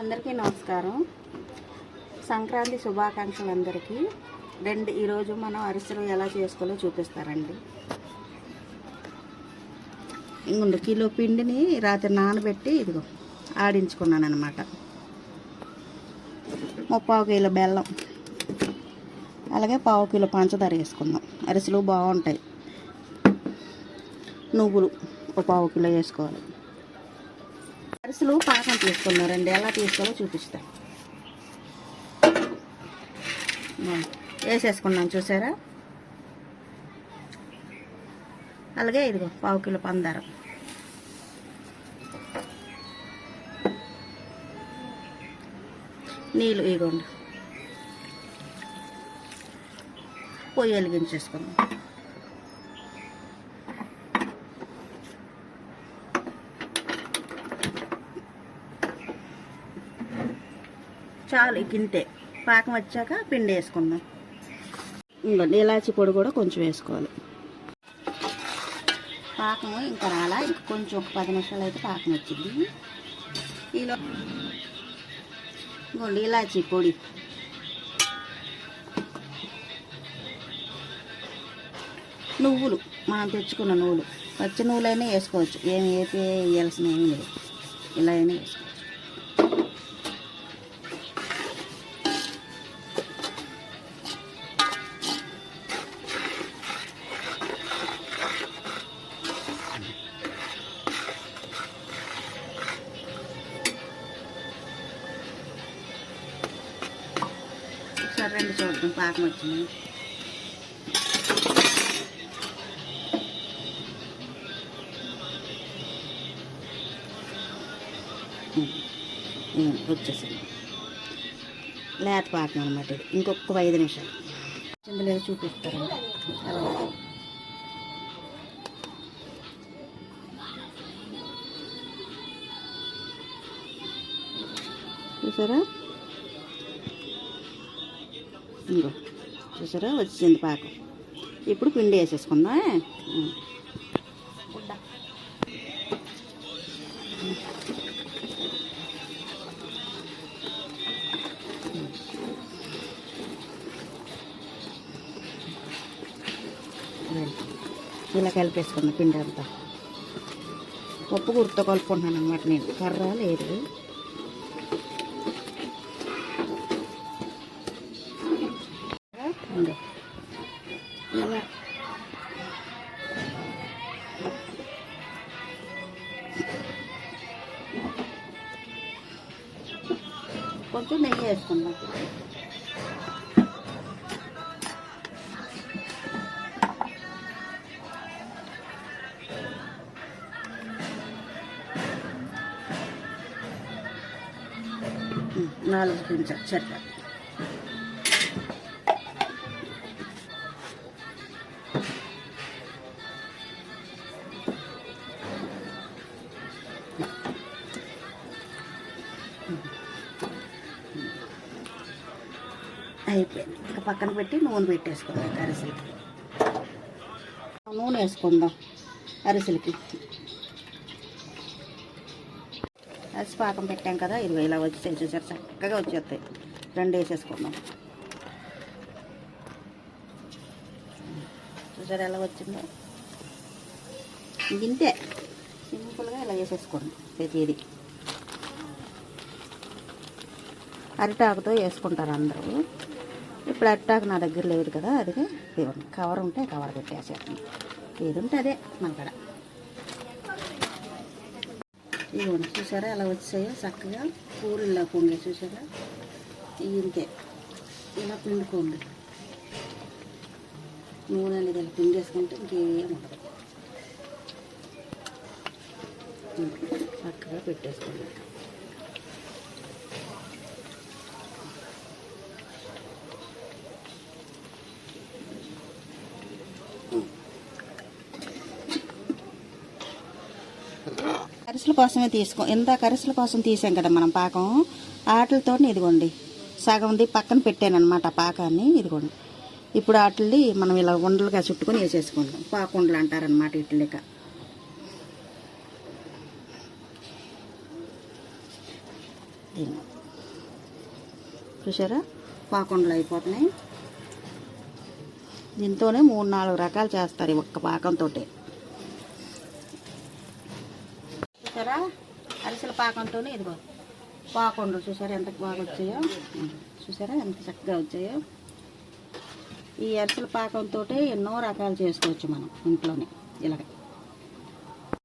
అందరికీ నమస్కారం. సంక్రాంతి శుభాకాంక్షలు అందరికీ రెండు ఈరోజు మనం అరిసెలు ఎలా చేసుకోవాలో చూపిస్తారండి. ఇంకొండు కిలో పిండిని రాత్రి నానబెట్టి ఇదిగో ఆడించుకున్నాను అనమాట ముప్పావు కిలో బెల్లం. అలాగే పావు కిలో పంచదార వేసుకుందాం. అరిసెలు బాగుంటాయి. నువ్వులు ఒక పావు కిలో వేసుకోవాలి. అరిసెలు పాకం తీసుకున్నారండి. ఎలా తీసుకోవాలో చూపిస్తా. వేసేసుకున్నాం చూసారా? అలాగే ఇదిగో పావు కిలో పందారం. నీళ్ళు ఇగోండి. పొయ్యి వెలిగించేసుకుందాం. చాలు గింటే పాకం వచ్చాక పిండి వేసుకుందాం. ఇంకోండి ఇలాచి పొడి కూడా కొంచెం వేసుకోవాలి. పాకం ఇంకా రాలా. ఇంక కొంచెం ఒక పది నిమిషాలు అయితే పాకం వచ్చింది. ఇలా ఇంకోండి ఇలాచి పొడి. నువ్వులు. మనం తెచ్చుకున్న నువ్వులు. పచ్చి నువ్వులైనా వేసుకోవచ్చు. ఏమి వేపి వేయాల్సిన ఏమీ లేదు. ఇలా అయినా వేసుకోవచ్చు. రెండు చూద్దాం పాకం వచ్చింది. వచ్చేసింది. లేత పాకం అనమాట ఇది. ఇంకొక ఐదు నిమిషాలు. ఇందులో చూపిస్తారు అలా. చూసారా? ఇంకో చూసారా? వచ్చింది పాకం. ఇప్పుడు పిండి వేసేసుకుందాం ఇలా కలిపేసుకున్నా పిండి అంతా. పప్పు గుర్తు కలుపుకుంటున్నాను అనమాట నేను. కర్ర లేదు. కొంచెం నెయ్యి వేసుకుందాం. ఉం, నాలుగు కొంచెం అయిపోయింది. ఇక పక్కన పెట్టి నూనె పెట్టేసుకుందాం అరిసెలకి. నూనె వేసుకుందాం అరిసెలకి. అరిసి పాకం పెట్టాం కదా ఇరవై ఇలా వచ్చేసాయి చూసారు? చక్కగా వచ్చేస్తాయి. రెండు వేసేసుకుందాం. చూసారు ఎలా వచ్చిందో? ఇంతే. సింపుల్గా ఇలా వేసేసుకోండి ప్రతిదీ. అరిటాకుతో వేసుకుంటారు అందరూ. ఇప్పుడు అరిటాకు నా దగ్గర లేదు కదా అది ఇవ్వండి కవర్ ఉంటే కవర్ పెట్టేసేస్తాను ఏది ఉంటే అదే మన కడ. ఇవ్వండి చూసారా అలా వచ్చాయో చక్కగా పూరిలా పొంగే చూసారా? ఇవి ఇంతే. ఇలా పిండుకోండి. నూనె అనేది ఇలా పిండేసుకుంటే ఇంకేం ఉండదు. చక్కగా పెట్టేసుకోండి. అరిసెల కోసమే తీసుకో. ఇందాక అరిసెల కోసం తీసాం కదా మనం పాకం. ఆటలతో ఇదిగోండి. సగంది పక్కన పెట్టాను అనమాట పాకాన్ని. ఇదిగోండి. ఇప్పుడు వాటిని మనం ఇలా ఉండలుగా చుట్టుకొని వేసేసుకుంటాం. పాకుండలు అంటారనమాట ఇట్లిక చూసారా పాకుండలు అయిపోతున్నాయి. దీంతోనే మూడు నాలుగు రకాలు చేస్తారు ఈ ఒక్క పాకంతో చూసారా అరిసెల ఇదిగో. పాకుండలు చూసారా ఎంత బాగా వచ్చాయో చూసారా ఎంత చక్కగా వచ్చాయో? ఈ అరిసెల పాకంతో ఎన్నో రకాలు చేసుకోవచ్చు మనం ఇంట్లోనే. ఇలాగ.